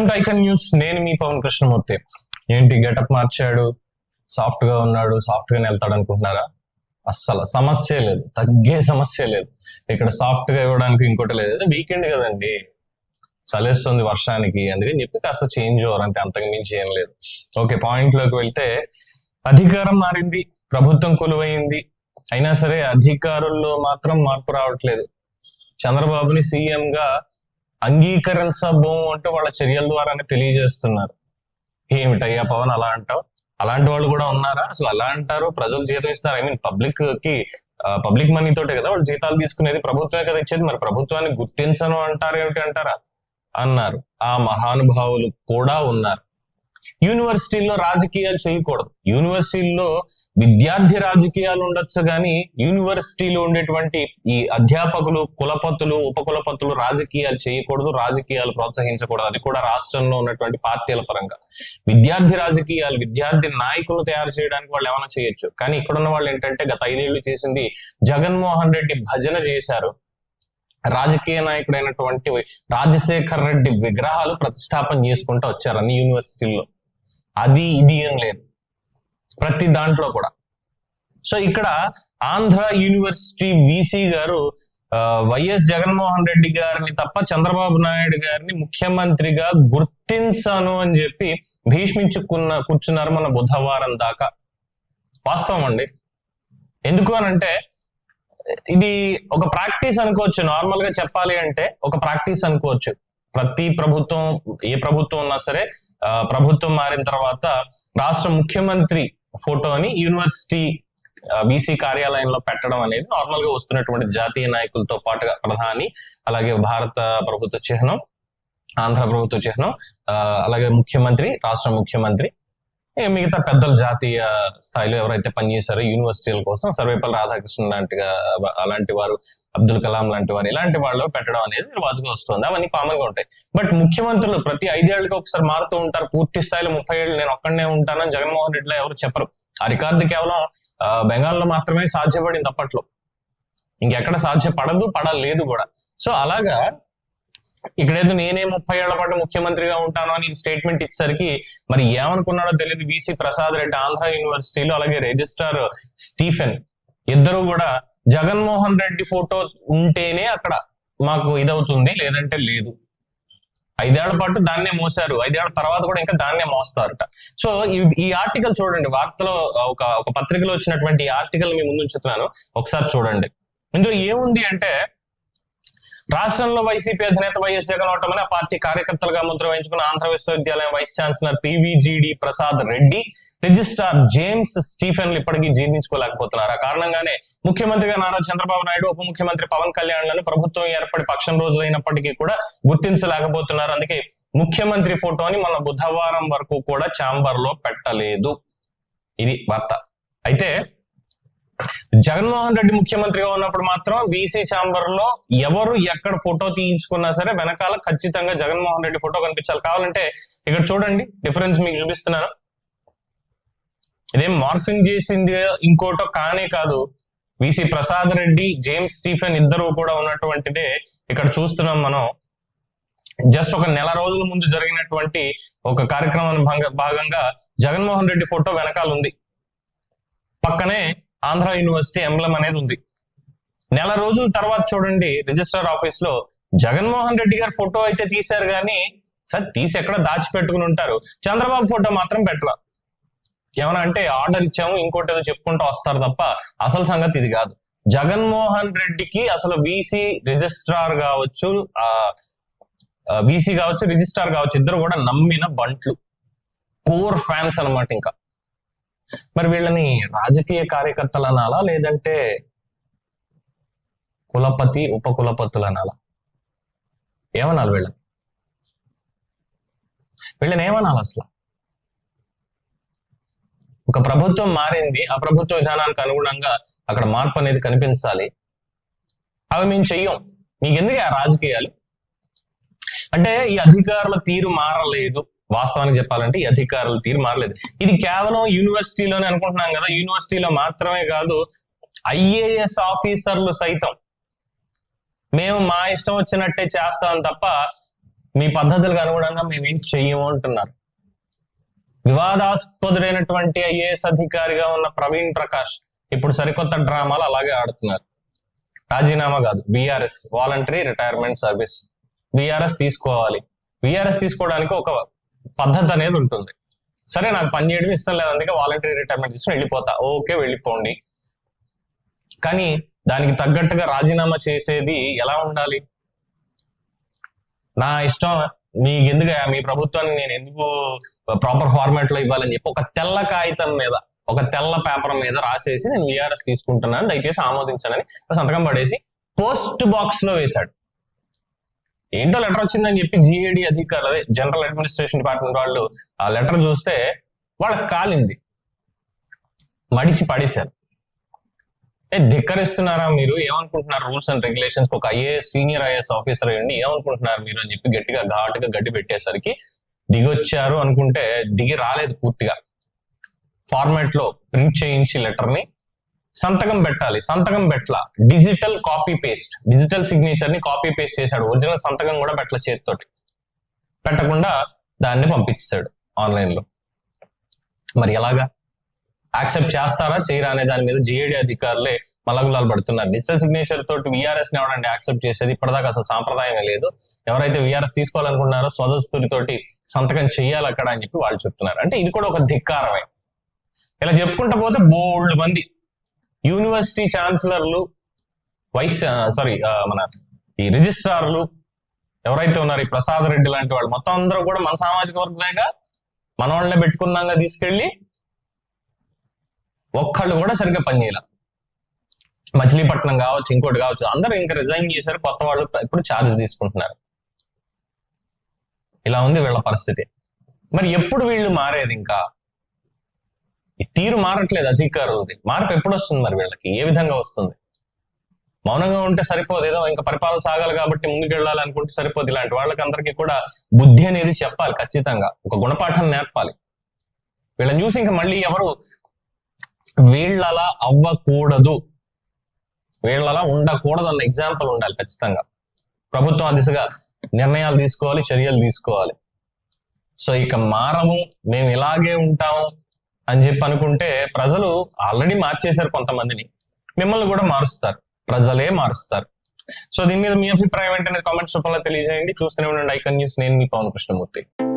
Welcome to icon news. నేను మీ పవన్ కృష్ణమూర్తి. ఏంటి getup మార్చాడు? సాఫ్ట్గా ఉన్నాడు సాఫ్ట్ గానే వెళ్తాడు అనుకుంటున్నారా? అస్సలు సమస్య లేదు. తగ్గే సమస్య లేదు. ఇక్కడ సాఫ్ట్గా ఇవ్వడానికి ఇంకోటి లేదు. వీకెండ్ కదండి. చలేస్తుంది వర్షానికి. అందుకని చెప్పి కాస్త చేంజ్ ఓవర్ అంతే. అంతకు మించి ఏం లేదు. ఓకే పాయింట్లోకి వెళ్తే అధికారం మారింది. ప్రభుత్వం కొలువైంది. అయినా సరే అధికారుల్లో మాత్రం మార్పు రావట్లేదు. చంద్రబాబుని సీఎం గా అంగీకరించబోము అంటూ వాళ్ళ చర్యల ద్వారానే తెలియజేస్తున్నారు. ఏమిటయ్యా పవన్ అలా అంటావు? అలాంటి వాళ్ళు కూడా ఉన్నారా? అసలు అలా అంటారు? ప్రజలు జీతం ఇస్తారు ఐ మీన్ పబ్లిక్కి పబ్లిక్ మనీ తోటే కదా వాళ్ళు జీతాలు తీసుకునేది. ప్రభుత్వమే కదా ఇచ్చేది. మరి ప్రభుత్వాన్ని గుర్తించను అంటారు ఏమిటి అంటారా? అన్నారు. ఆ మహానుభావులు కూడా ఉన్నారు. యూనివర్సిటీల్లో రాజకీయాలు చేయకూడదు. యూనివర్సిటీల్లో విద్యార్థి రాజకీయాలు ఉండొచ్చు కానీ యూనివర్సిటీలో ఉండేటువంటి ఈ అధ్యాపకులు కులపతులు ఉపకులపతులు రాజకీయాలు చేయకూడదు రాజకీయాలు ప్రోత్సహించకూడదు. అది కూడా రాష్ట్రంలో ఉన్నటువంటి పార్టీల పరంగా. విద్యార్థి రాజకీయాలు విద్యార్థి నాయకులు తయారు చేయడానికి వాళ్ళు ఏమైనా చేయొచ్చు. కానీ ఇక్కడ ఉన్న వాళ్ళు ఏంటంటే గత ఐదేళ్ళు చేసింది జగన్మోహన్ రెడ్డి భజన చేశారు. రాజకీయ నాయకుడైనటువంటి రాజశేఖర్ రెడ్డి విగ్రహాలు ప్రతిష్టాపన చేసుకుంటూ వచ్చారు అన్ని యూనివర్సిటీల్లో. అది ఇది ఏం లేదు. ప్రతి దాంట్లో కూడా. సో ఇక్కడ ఆంధ్ర యూనివర్సిటీ బీసీ గారు వైఎస్ జగన్మోహన్ రెడ్డి గారిని తప్ప చంద్రబాబు నాయుడు గారిని ముఖ్యమంత్రిగా గుర్తించాను అని చెప్పి భీష్మించుకున్న కూర్చున్నారు మన బుధవారం దాకా. వాస్తవం అండి. ఎందుకు అని అంటే ఇది ఒక ప్రాక్టీస్ అనుకోవచ్చు. నార్మల్గా చెప్పాలి అంటే ఒక ప్రాక్టీస్ అనుకోవచ్చు. ప్రతి ప్రభుత్వం ఏ ప్రభుత్వం ఉన్నా సరే ప్రభుత్వం మారిన తర్వాత రాష్ట్ర ముఖ్యమంత్రి ఫోటోని యూనివర్సిటీ బీసీ కార్యాలయంలో పెట్టడం అనేది నార్మల్గా వస్తున్నటువంటి జాతీయ నాయకులతో పాటుగా ప్రధాని అలాగే భారత ప్రభుత్వ చిహ్నం ఆంధ్ర ప్రభుత్వ చిహ్నం ఆ, అలాగే ముఖ్యమంత్రి రాష్ట్ర ముఖ్యమంత్రి మిగతా పెద్దలు జాతీయ స్థాయిలో ఎవరైతే పనిచేశారో యూనివర్సిటీల కోసం సర్వేపల్లి రాధాకృష్ణ లాంటిగా అలాంటి వారు అబ్దుల్ కలాం లాంటి వారు ఇలాంటి వాళ్ళు పెట్టడం అనేది రివాజుగా వస్తుంది. అవన్నీ కామన్గా ఉంటాయి. బట్ ముఖ్యమంత్రులు ప్రతి ఐదేళ్ళకి ఒకసారి మారుతూ ఉంటారు. పూర్తి స్థాయిలో ముప్పై ఏళ్ళు నేను ఒక్కడనే ఉంటానని జగన్మోహన్ రెడ్డిలో ఎవరు చెప్పరు. ఆ రికార్డు కేవలం ఆ, బెంగాల్లో మాత్రమే సాధ్యపడింది అప్పట్లో. ఇంకెక్కడ సాధ్యపడదు పడలేదు కూడా. సో అలాగా ఇక్కడేదో నేనే ముప్పై ఏళ్ళ పాటు ముఖ్యమంత్రిగా ఉంటాను అని స్టేట్మెంట్ ఇచ్చేసరికి మరి ఏమనుకున్నాడో తెలియదు. విసి ప్రసాద్ రెడ్డి ఆంధ్ర యూనివర్సిటీలో అలాగే రిజిస్ట్రార్ స్టీఫెన్ ఇద్దరు కూడా జగన్మోహన్ రెడ్డి ఫోటో ఉంటేనే అక్కడ మాకు ఇదవుతుంది లేదంటే లేదు. ఐదేళ్ళ పాటు దాన్నే మోసారు ఐదేళ్ళ తర్వాత కూడా ఇంకా దాన్నే మోస్తారట. సో ఈ- ఆర్టికల్ చూడండి. వార్తలో ఒక ఒక పత్రికలో వచ్చినటువంటి ఈ ఆర్టికల్ మీ ముందు ఉంచుతున్నాను. ఒకసారి చూడండి. ఇందులో ఏముంది అంటే రాష్ట్రంలో వైసీపీ అధినేత వైఎస్ జగన్ ఆ పార్టీ కార్యకర్తలుగా ముద్ర వేయించుకున్న ఆంధ్ర విశ్వవిద్యాలయం vice chancellor PVGD Prasad Reddy registrar James స్టీఫెన్లు ఇప్పటికీ జీర్ణించుకోలేకపోతున్నారు. ఆ కారణంగానే ముఖ్యమంత్రిగా నారా చంద్రబాబు నాయుడు ఉప ముఖ్యమంత్రి పవన్ కళ్యాణ్లను ప్రభుత్వం ఏర్పడి పక్షం రోజులైనప్పటికీ కూడా గుర్తించలేకపోతున్నారు. అందుకే ముఖ్యమంత్రి ఫోటోని మన బుధవారం వరకు కూడా ఛాంబర్లో పెట్టలేదు. ఇది వార్త. అయితే జగన్మోహన్ రెడ్డి ముఖ్యమంత్రిగా ఉన్నప్పుడు మాత్రం బీసీ ఛాంబర్లో ఎవరు ఎక్కడ ఫోటో తీయించుకున్నా సరే వెనకాల ఖచ్చితంగా జగన్మోహన్ రెడ్డి ఫోటో కనిపించాలి. కావాలంటే ఇక్కడ చూడండి డిఫరెన్స్ మీకు చూపిస్తున్నాను. ఇదేం మార్ఫింగ్ చేసింది ఇంకోటో కానే కాదు. VC Prasad Reddy James Stephen ఇద్దరు కూడా ఉన్నటువంటిదే ఇక్కడ చూస్తున్నాం మనం. జస్ట్ ఒక నెల రోజుల ముందు జరిగినటువంటి ఒక కార్యక్రమం భాగంగా జగన్మోహన్ రెడ్డి ఫోటో వెనకాల ఉంది. పక్కనే ఆంధ్ర యూనివర్సిటీ ఎంబ్లం అనేది ఉంది. నెల రోజుల తర్వాత చూడండి రిజిస్టర్ ఆఫీస్లో జగన్మోహన్ రెడ్డి గారి ఫోటో అయితే తీశారు కానీ సార్ తీసి ఎక్కడ దాచిపెట్టుకుని ఉంటారు? చంద్రబాబు ఫోటో మాత్రం పెట్టలా. ఏమన్నా అంటే ఆర్డర్ ఇచ్చాము ఇంకోటి ఏదో చెప్పుకుంటూ వస్తారు తప్ప అసలు సంగతి ఇది కాదు. జగన్మోహన్ రెడ్డికి అసలు బీసీ రిజిస్ట్రార్ కావచ్చు ఆ బీసీ కావచ్చు రిజిస్ట్రార్ కావచ్చు ఇద్దరు కూడా నమ్మిన బంట్లు. కోర్ ఫ్యాన్స్ అన్నమాట ఇంకా. మరి వీళ్ళని రాజకీయ కార్యకర్తలు అనాలా లేదంటే కులపతి ఉప కులపతులు అనాలా ఏమనాలి వీళ్ళని? వీళ్ళని ఏమనాలి అసలు? ఒక ప్రభుత్వం మారింది ఆ ప్రభుత్వ విధానానికి అనుగుణంగా అక్కడ మార్పు అనేది కనిపించాలి. అవి మేము చెయ్యం. నీకెందుకు ఆ రాజకీయాలు? అంటే ఈ అధికారుల తీరు మారలేదు. వాస్తవానికి చెప్పాలంటే ఈ అధికారుల తీరు మారలేదు. ఇది కేవలం యూనివర్సిటీలోనే అనుకుంటున్నాం కదా. యూనివర్సిటీలో మాత్రమే కాదు ఐఏఎస్ ఆఫీసర్లు సైతం మేము మా ఇష్టం వచ్చినట్టే చేస్తాం తప్ప మీ పద్ధతులకు అనుగుణంగా మేము ఏం చెయ్యము అంటున్నారు. వివాదాస్పదుడైనటువంటి ఐఏఎస్ అధికారిగా ఉన్న ప్రవీణ్ ప్రకాష్ ఇప్పుడు సరికొత్త డ్రామాలు అలాగే ఆడుతున్నారు. రాజీనామా కాదు VRS voluntary retirement service VRS తీసుకోవాలి. విఆర్ఎస్ తీసుకోవడానికి ఒక పద్ధతి అనేది ఉంటుంది. సరే నాకు పని చేయడం ఇష్టం లేదు అందుకే వాలంటరీ రిటైర్మెంట్ తీసుకుని వెళ్ళిపోతా. ఓకే వెళ్ళిపోండి. కానీ దానికి తగ్గట్టుగా రాజీనామా చేసేది ఎలా ఉండాలి? నా ఇష్టం మీకు ఎందుకు మీ ప్రభుత్వాన్ని నేను ఎందుకు ప్రాపర్ ఫార్మాట్లో ఇవ్వాలని చెప్పి ఒక తెల్ల కాగితం మీద ఒక తెల్ల పేపర్ మీద రాసేసి నేను విఆర్ఎస్ తీసుకుంటున్నాను. దయచేసి ఆమోదించానని సంతకం పడేసి పోస్ట్ బాక్స్లో వేశాడు. ఏంటో లెటర్ వచ్చిందని చెప్పి జిఏడి అధికారులు అదే జనరల్ అడ్మినిస్ట్రేషన్ డిపార్ట్మెంట్ వాళ్ళు ఆ లెటర్ చూస్తే వాళ్ళకి కాలింది. మడిచి పడేశారు. ఏ ధిక్కరిస్తున్నారా మీరు? ఏమనుకుంటున్నారు రూల్స్ అండ్ రెగ్యులేషన్స్? ఒక ఐఏఎస్ సీనియర్ ఐఏఎస్ ఆఫీసర్ అయ్యండి ఏమనుకుంటున్నారు మీరు అని చెప్పి గట్టిగా ఘాటుగా గడ్డి పెట్టేసరికి దిగొచ్చారు అనుకుంటే దిగి రాలేదు పూర్తిగా. ఫార్మాట్లో ప్రింట్ చేయించి లెటర్ని సంతకం పెట్టాలి. సంతకం పెట్టల. డిజిటల్ కాపీ పేస్ట్ డిజిటల్ సిగ్నేచర్ని కాపీ పేస్ట్ చేశాడు. ఒరిజినల్ సంతకం కూడా పెట్టల చేతితోటి. పెట్టకుండా దాన్ని పంపించాడు ఆన్లైన్లో. మరి ఎలాగా? యాక్సెప్ట్ చేస్తారా? చేయరా అనే దాని మీద జిఏడి అధికారులే మలగులాలు పడుతున్నారు. డిజిటల్ సిగ్నేచర్ తోటి విఆర్ఎస్ని ఎవరండి యాక్సెప్ట్ చేసేది? ఇప్పటిదాకా అసలు సాంప్రదాయమే లేదు. ఎవరైతే విఆర్ఎస్ తీసుకోవాలనుకుంటున్నారో స్వదస్తులతోటి సంతకం చేయాలి అక్కడ అని చెప్పి వాళ్ళు చెప్తున్నారు. అంటే ఇది కూడా ఒక ధిక్కారమే. ఇలా చెప్పుకుంటా పోతే బోల్డ్ మంది. యూనివర్సిటీ ఛాన్సలర్లు వైస్ సారీ మన ఈ రిజిస్ట్రార్లు ఎవరైతే ఉన్నారు ఈ ప్రసాద్ రెడ్డి లాంటి వాళ్ళు మొత్తం అందరూ కూడా మన సామాజిక వర్గమేగా మన వాళ్ళనే పెట్టుకున్నాగా తీసుకెళ్ళి ఒక్కళ్ళు కూడా సరిగ్గా పనిచేయాల. మచిలీపట్నం కావచ్చు ఇంకోటి కావచ్చు అందరూ ఇంకా రిజైన్ చేశారు కొత్త వాళ్ళు ఇప్పుడు ఛార్జ్ తీసుకుంటున్నారు. ఇలా ఉంది వీళ్ళ పరిస్థితి. మరి ఎప్పుడు వీళ్ళు మారేది ఇంకా? ఈ తీరు మారట్లేదు అధికారులది మార్పు ఎప్పుడు వస్తుంది మరి వీళ్ళకి? ఏ విధంగా వస్తుంది? మౌనంగా ఉంటే సరిపోదు. ఏదో ఇంకా పరిపాలన సాగాలి కాబట్టి ముందుకెళ్ళాలి అనుకుంటే సరిపోదు. ఇలాంటి వాళ్ళకి అందరికీ కూడా బుద్ధి అనేది చెప్పాలి ఖచ్చితంగా. ఒక గుణపాఠం నేర్పాలి. వీళ్ళని చూసి ఇంకా మళ్ళీ ఎవరు వీళ్ళలా అవ్వకూడదు. వీళ్ళలా ఉండకూడదు అన్న ఎగ్జాంపుల్ ఉండాలి ఖచ్చితంగా. ప్రభుత్వం ఆ దిశగా నిర్ణయాలు తీసుకోవాలి చర్యలు తీసుకోవాలి. సో ఇక మారము. మేము ఇలాగే ఉంటాము. అని చెప్పి అనుకుంటే ప్రజలు ఆల్రెడీ మార్చేశారు కొంతమందిని. మిమ్మల్ని కూడా మారుస్తారు. ప్రజలే మారుస్తారు. సో దీని మీద మీ అభిప్రాయం ఏంటనేది కామెంట్స్ రూపంలో తెలియజేయండి. చూస్తూనే ఉండండి ఐకన్ న్యూస్. నేను మీ పవన్ కృష్ణమూర్తి.